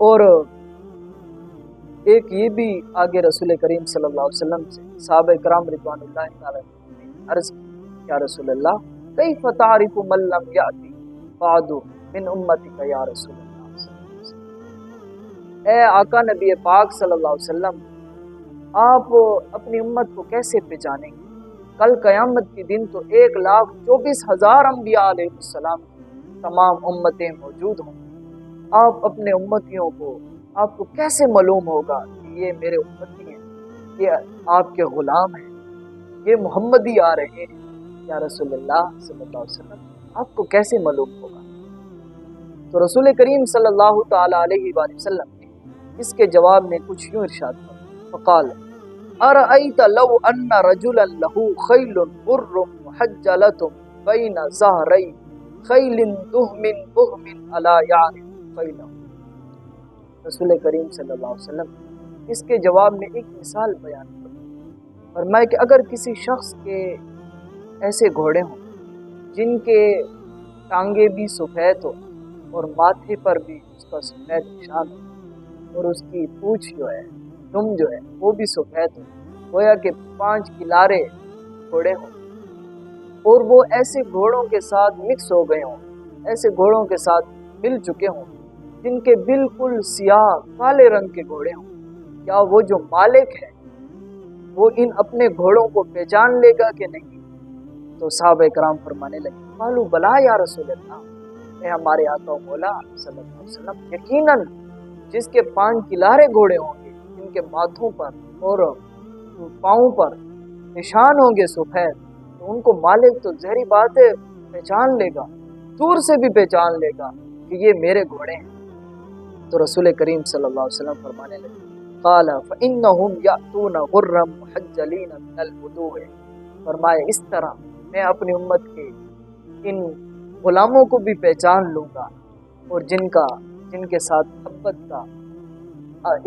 اور ایک یہ بھی آگے رسول کریم صلی اللہ علیہ وسلم سے، صحابہ کرام رضوان اللہ تعالیٰ نے عرض کی، یا رسول اللہ کئی فتح ملم یاتی بادو من امتی کا یا رسول اللہ صلی اللہ علیہ وسلم؟ اے آقا نبی پاک صلی اللہ علیہ وسلم، آپ اپنی امت کو کیسے پہچانیں گے؟ کل قیامت کے دن تو ایک لاکھ چوبیس ہزار انبیاء علیہ السلام تمام امتیں موجود ہوں۔ آپ اپنے امتیوں کو، آپ کو کیسے معلوم ہوگا کہ یہ میرے امتی ہیں؟ یہ آپ کے غلام ہیں۔ یہ محمدی آ رہے ہیں۔ یا رسول اللہ صلی اللہ علیہ وسلم، آپ کو کیسے معلوم ہوگا؟ تو رسول کریم صلی اللہ تعالی علیہ وآلہ وسلم نے اس کے جواب میں کچھ یوں ارشاد کر فقال ارأيت لو ان رجلا له خيل بر محجلة بين ظهري خيل دهم بهم الا يعرف یعنی۔ خيله رسول کریم صلی اللہ علیہ وسلم اس کے جواب میں ایک مثال بیان کروں فرمائے کہ اگر کسی شخص کے ایسے گھوڑے ہوں، جن کے ٹانگے بھی سفید ہو اور ماتھے پر بھی اس کا سفید نشان ہو، اور اس کی پوچھ جو ہے دم جو ہے، وہ بھی سفید ہو، گویا کہ پانچ کلارے گھوڑے ہوں، اور وہ ایسے گھوڑوں کے ساتھ مکس ہو گئے ہوں، ایسے گھوڑوں کے ساتھ مل چکے ہوں جن کے بالکل سیاہ کالے رنگ کے گھوڑے ہوں۔ کیا وہ جو مالک ہے وہ ان اپنے گھوڑوں کو پہچان لے گا کہ نہیں؟ تو صحابہ کرام فرمانے لگے مالو بلا یا رسول اللہ؟ اے ہمارے آقا و مولا، صلی اللہ علیہ وسلم، یقیناً جس کے پانچ کلارے گھوڑے ہوں گے، جن کے ماتھوں پر اور پاؤں پر نشان ہوں گے سفید تو ان کو مالک تو زہری بات ہے پہچان لے گا، دور سے بھی پہچان لے گا کہ یہ میرے گھوڑے ہیں۔ تو رسول کریم صلی اللہ علیہ وسلم فرمانے لگے، قال فانهم ياتون غرا محجلين من الوضوء فرمایا، اس طرح میں اپنی امت کے ان غلاموں کو بھی پہچان لوں گا اور جن کا، جن کے ساتھ محبت کا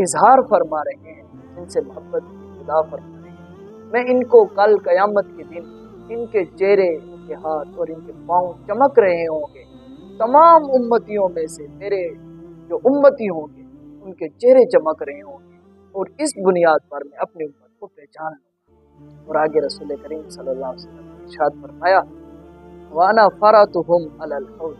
اظہار فرما رہے ہیں، جن سے محبت کی خدا فرما رہے ہیں۔ میں ان کو کل قیامت کے دن ان کے چہرے، ان کے ہاتھ اور ان کے پاؤں چمک رہے ہوں گے۔ تمام امتیوں میں سے میرے جو امتی ہوں گے، ان کے چہرے چمک رہے ہوں گے اور اس بنیاد پر میں اپنی امت کو پہچان لوں اور آگے رسول کریم صلی اللہ علیہ وسلم نے ارشاد فرمایا، وانا فراتهم علی الحوض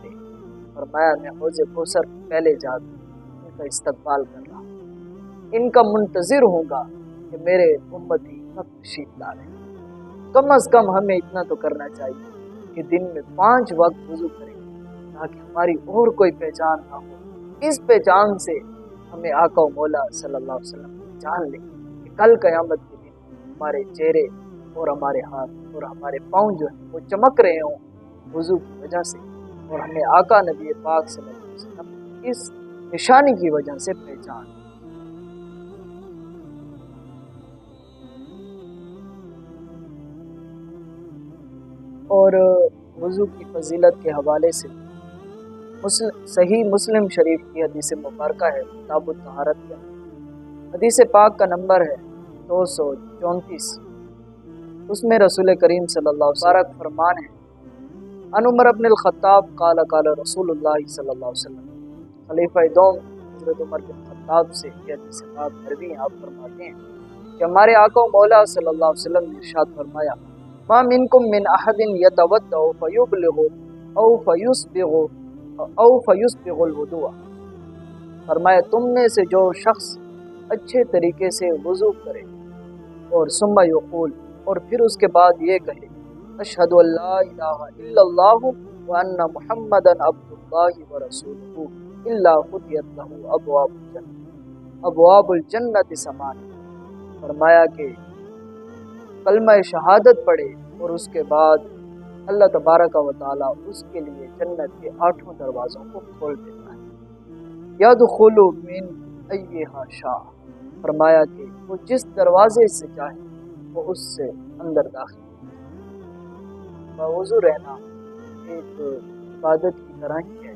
فرمایا، میں حوض کوثر پہلے جا ان کا استقبال کر رہا ہوں۔ ان کا منتظر ہوں گا کہ میرے امتی کب تشریف لا رہے کم از کم ہمیں اتنا تو کرنا چاہیے کہ دن میں پانچ وقت وضو کریں تاکہ ہماری اور کوئی پہچان نہ ہو۔ اس پہچان سے ہمیں آقا و مولا صلی اللہ علیہ وسلم جان لیں کہ کل قیامت کے دن ہمارے چہرے اور ہمارے ہاتھ اور ہمارے پاؤں جو ہیں وہ چمک رہے ہوں وضو کی وجہ سے اور ہمیں آقا نبی پاک صلی اللہ علیہ وسلم اس نشانی کی وجہ سے پہچان اور وضو کی فضیلت کے حوالے سے صحیح مسلم شریف کی حدیث مبارکہ ہے، کتاب الطہارت کے حدیث پاک کا نمبر ہے دو سو چونتیس۔ اس میں رسول کریم صلی اللہ علیہ وسلم فرمان ہے ان عمر ابن الخطاب قال قال رسول اللہ صلی اللہ علیہ وسلم خلیفہ دوم حضرت عمر بن خطاب سے یہ حدیث پاک مروی آپ فرماتے ہیں کہ ہمارے آقا و مولا صلی اللہ علیہ وسلم نے ارشاد فرمایا، ما منکم من احد یتودع فیبلغ او فیسبغ او فیوس الوضوء۔ فرمایا، تم میں سے جو شخص اچھے طریقے سے وضو کرے اور سما یقول، اور پھر اس کے بعد یہ کہے، اشہد اللہ الہ الا اللہ وان محمد عبد اللہ و ورسولہ الا فتحت له ابواب الجنہ۔ ابواب الجنت سمان۔ فرمایا کہ کلمہ شہادت پڑھے اور اس کے بعد اللہ تبارک و تعالیٰ اس کے لیے جنت کے آٹھوں دروازوں کو کھول دیتا ہے۔ یاد خلو من ایہا شاہ، فرمایا کہ وہ جس دروازے سے چاہے، وہ اس سے اندر داخل باوضو رہنا ایک عبادت کی طرح ہی ہے۔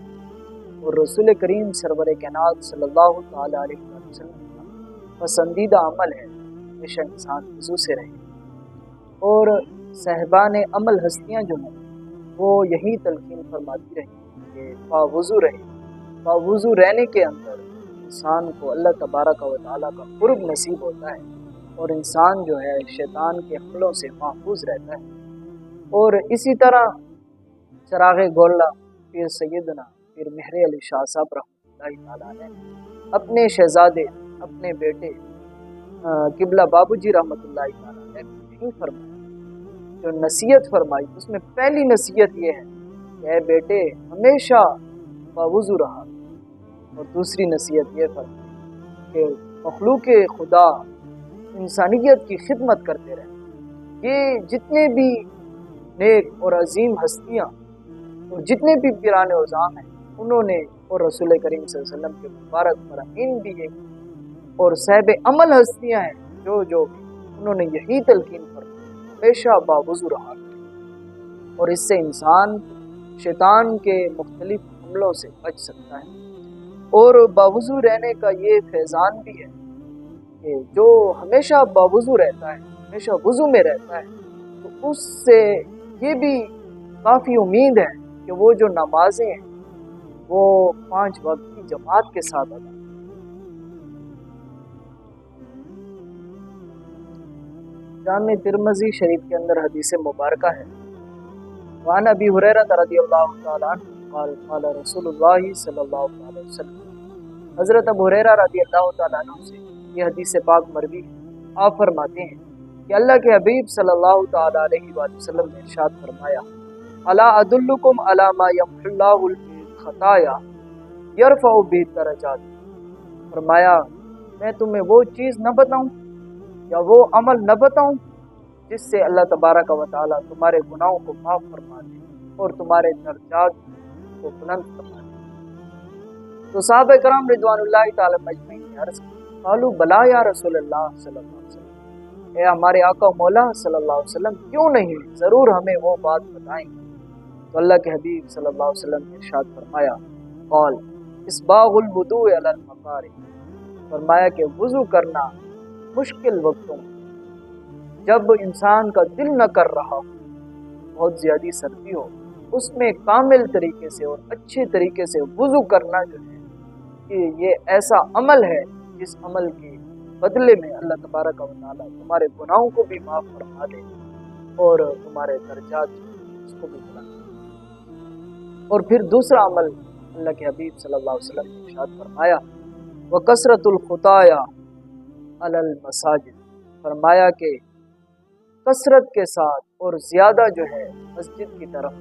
اور رسول کریم سرور کائنات صلی اللہ تعالی علیہ وسلم کا پسندیدہ عمل ہے، ہمیشہ انسان وضو سے رہے۔ اور صاحبان عمل ہستیاں جو ہیں، وہ یہی تلقین فرماتی رہیں کہ باوضو رہے باوضو رہنے کے اندر انسان کو اللہ تبارک و تعالیٰ کا قرب نصیب ہوتا ہے اور انسان جو ہے، شیطان کے حملوں سے محفوظ رہتا ہے۔ اور اسی طرح چراغ گولہ پیر سیدنا پیر مہر علی شاہ صاحب رحمۃ اللہ تعالیٰ نے اپنے شہزادے، اپنے بیٹے قبلہ بابو جی رحمۃ اللہ تعالیٰ نے فرمایا جو نصیحت فرمائی، اس میں پہلی نصیحت یہ ہے کہ اے بیٹے، ہمیشہ باوضو رہا۔ اور دوسری نصیحت یہ فرمائی کہ مخلوق خدا انسانیت کی خدمت کرتے رہے۔ یہ جتنے بھی نیک اور عظیم ہستیاں اور جتنے بھی پیران اوزام ہیں، انہوں نے اور رسول کریم صلی اللہ علیہ وسلم کے مبارک فرامین بھی یہ اور صحب عمل ہستیاں ہیں، جو جو انہوں نے یہی تلقین پر ہمیشہ باوضو رہا اور اس سے انسان شیطان کے مختلف حملوں سے بچ سکتا ہے۔ اور باوضو رہنے کا یہ فیضان بھی ہے کہ جو ہمیشہ باوضو رہتا ہے، ہمیشہ وضو میں رہتا ہے، تو اس سے یہ بھی کافی امید ہے کہ وہ جو نمازیں ہیں، وہ پانچ وقت کی جماعت کے ساتھ ادا جامع ترمزی شریف کے اندر حدیث مبارکہ ہے۔ وعن ابی حریرہ رضی اللہ تعالیٰ عنہ قال قال رسول اللہ صلی اللہ علیہ وسلم۔ حضرت ابو حریرہ رضی اللہ تعالیٰ عنہ سے یہ حدیث پاک مروی ہے۔ آپ فرماتے ہیں کہ اللہ کے حبیب صلی اللہ تعالیٰ علیہ وآلہ وسلم نے ارشاد فرمایا، الا ادلکم علی ما یمح اللہ الخطایا، یرفع بھی درجات فرمایا، میں تمہیں وہ چیز نہ بتاؤں یا وہ عمل نہ بتاؤں جس سے اللہ تبارک و تعالیٰ تمہارے گناہوں کو معاف فرما دے اور تمہارے درجات کو بلند فرما دے۔ تو صحابہ کرام رضوان اللہ تعالیٰ مجمعین نے عرض کی قالو بلا یا رسول اللہ صلی اللہ علیہ وسلم۔ اے ہمارے آقا مولا صلی اللہ علیہ وسلم، کیوں نہیں؟ ضرور ہمیں وہ بات بتائیں۔ تو اللہ کے حبیب صلی اللہ علیہ وسلم نے ارشاد فرمایا، قال اسباغ الوضوء علی المقارب۔ فرمایا کہ وضو کرنا مشکل وقتوں جب انسان کا دل نہ کر رہا ہو، بہت زیادہ سردی ہو، اس میں کامل طریقے سے اور اچھے طریقے سے وضو کرنا جو ہے، کہ یہ ایسا عمل ہے، جس عمل کے بدلے میں اللہ تبارک و تعالیٰ تمہارے گناہوں کو بھی معاف فرما دے اور تمہارے درجات اس کو بھی بنا اور پھر دوسرا عمل اللہ کے حبیب صلی اللہ علیہ وسلم نے ارشاد فرمایا وہ کثرت الخطایا المساجد، فرمایا کہ کثرت کے ساتھ اور زیادہ جو ہے مسجد کی طرف۔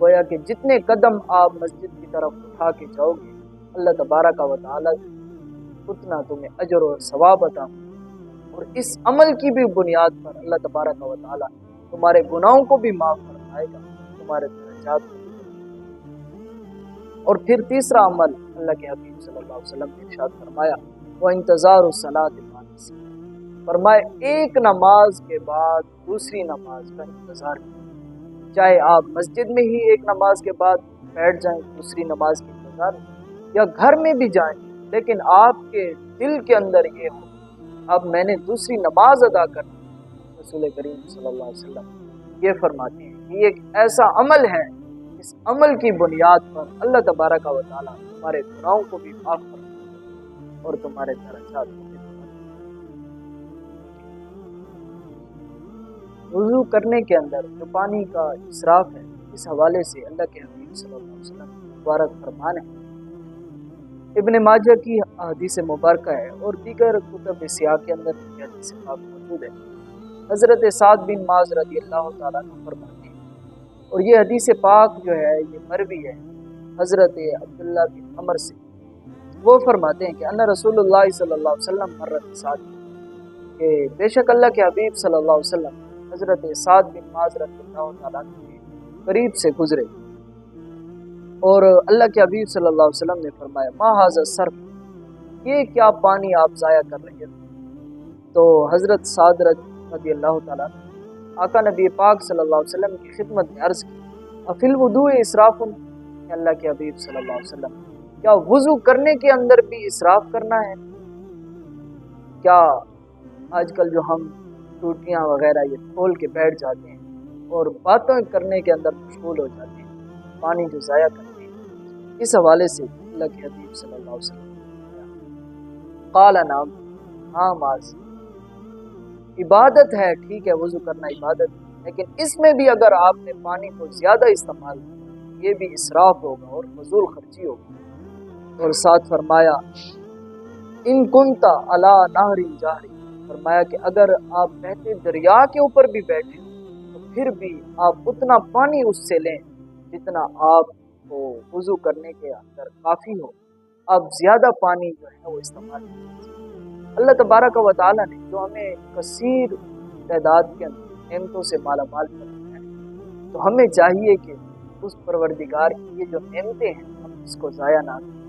گویا کہ جتنے قدم آپ مسجد کی طرف اٹھا کے جاؤ گے، اللہ تبارہ کا وطالعہ اتنا تمہیں اجر اور ثواب عطا اور اس عمل کی بھی بنیاد پر اللہ تبارہ کا وطالعہ تمہارے گناہوں کو بھی معاف فرمائے گا، تمہارے درجات کو اور پھر تیسرا عمل اللہ کے حبیب صلی اللہ علیہ وسلم نے ارشاد فرمایا۔ وہ انتظار الصلاۃ سے فرمائے، ایک نماز کے بعد دوسری نماز کا انتظار۔ کریں چاہے آپ مسجد میں ہی ایک نماز کے بعد بیٹھ جائیں، دوسری نماز کے انتظار یا گھر میں بھی جائیں، لیکن آپ کے دل کے اندر یہ ہو، اب میں نے دوسری نماز ادا کر رسول کریم صلی اللہ علیہ وسلم یہ فرماتے ہیں کہ یہ ایک ایسا عمل ہے، اس عمل کی بنیاد پر اللہ تبارہ کا تعالیٰ تمہارے گناہوں کو بھی معاف کر اور تمہارے درجات کو بھی وضو کرنے کے اندر جو پانی کا اصراف ہے، اس حوالے سے اللہ کے حبیب صلی اللہ علیہ وسلم مبارک فرمان ہے۔ ابن ماجہ کی حدیث مبارکہ ہے اور دیگر کتب سیاح کے اندر حدیث پاک موجود ہے۔ حضرت سعد بن معاذ رضی اللہ تعالیٰ نے فرماتے اور یہ حدیث پاک جو ہے، یہ مروی ہے۔ حضرت عبداللہ بن عمر سے وہ فرماتے ہیں کہ ان رسول اللہ صلی اللہ علیہ وسلم مرت سعد کہ بے شک اللہ کے حبیب صلی اللہ علیہ وسلم حضرت سعد بن معذرت اللہ تعالیٰ کے قریب سے گزرے۔ اور اللہ کے حبیب صلی اللہ علیہ وسلم نے فرمایا، ما حاضر صرف یہ کیا پانی آپ ضائع کر رہے ہیں؟ تو حضرت سعد رضی اللہ تعالیٰ آقا نبی پاک صلی اللہ علیہ وسلم کی خدمت میں عرض کی افل وضو اسراف اللہ کے حبیب صلی اللہ علیہ وسلم کیا وضو کرنے کے اندر بھی اسراف کرنا ہے؟ کیا آج کل جو ہم ٹوٹیاں وغیرہ یہ کھول کے بیٹھ جاتے ہیں اور باتیں کرنے کے اندر مشغول ہو جاتے ہیں، پانی جو ضائع کرتے ہیں۔ اس حوالے سے اللہ کے حبیب صلی اللہ علیہ وسلم قال نام ہاں ماض عبادت ہے، ٹھیک ہے، وضو کرنا عبادت ہے لیکن اس میں بھی اگر آپ نے پانی کو زیادہ استعمال کیا، یہ بھی اسراف ہوگا اور فضول خرچی ہوگی اور ساتھ فرمایا، ان کنتا اللہ نہری جاہری فرمایا کہ اگر آپ بہتے دریا کے اوپر بھی بیٹھے تو پھر بھی آپ اتنا پانی اس سے لیں جتنا آپ کو وضو کرنے کے اندر کافی ہو۔ آپ زیادہ پانی جو ہے وہ استعمال کریں۔ اللہ تبارک و تعالیٰ نے جو ہمیں کثیر تعداد کے اندر نعمتوں سے مالا مال کرنا ہے، تو ہمیں چاہیے کہ اس پروردگار کی یہ جو نعمتیں ہیں، ہم اس کو ضائع نہ کریں۔